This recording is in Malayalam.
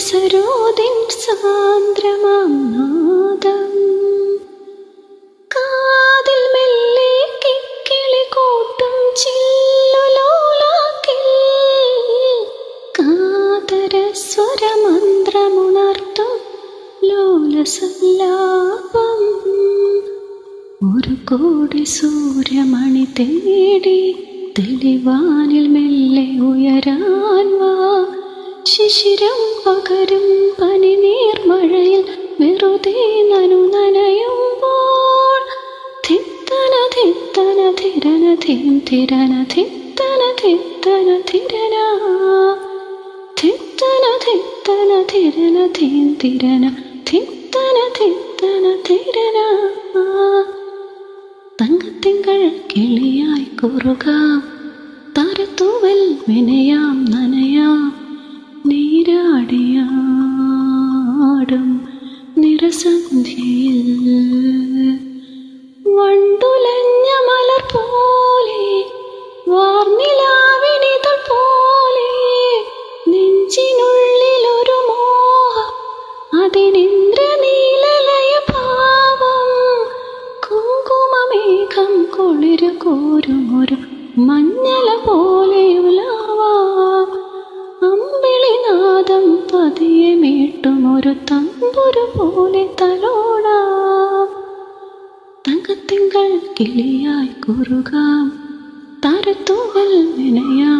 സരോദിൻ സാന്ദ്രമാം നാദം കാതിൽ മെല്ലെ കിക്കിളി കൂട്ടും ചില്ലുലോലാക്കിൽ. കാതര സ്വരമന്ത്രമുണർത്തും ലോലസല്ലാപം. ഒരു കോടി സൂര്യമണി തേടി തെളിവാനിൽ മെല്ലെ ഉയരാൻ വാ. ശിശിരം പകരും പനിനീർമഴയിൽ വെറുതെ നനു നനയുമ്പോൾ. തിത്തന തിത്തന തിരന ധിം തിരന തിത്തന തിത്തന തിരന തിത്തന തിത്തന തിരന ധിം തിരന തിത്തന തിത്തന തിരന തങ്കത്തിങ്കൾ കിളിയായി കുറുകാം. താരത്തൂവൽ വിനയാം നനയാം. കുളിരു കോരുമൊരു മഞ്ഞല പോലെയുലാവാം അമ്പിളിനാദം പതിയെ മീട്ടുമൊരു തമ്പുരു പോലെ തലോടാം. തങ്കത്തിങ്കൾ കിളിയായി കുറുകാം. താരത്തൂവൽ വിനയാം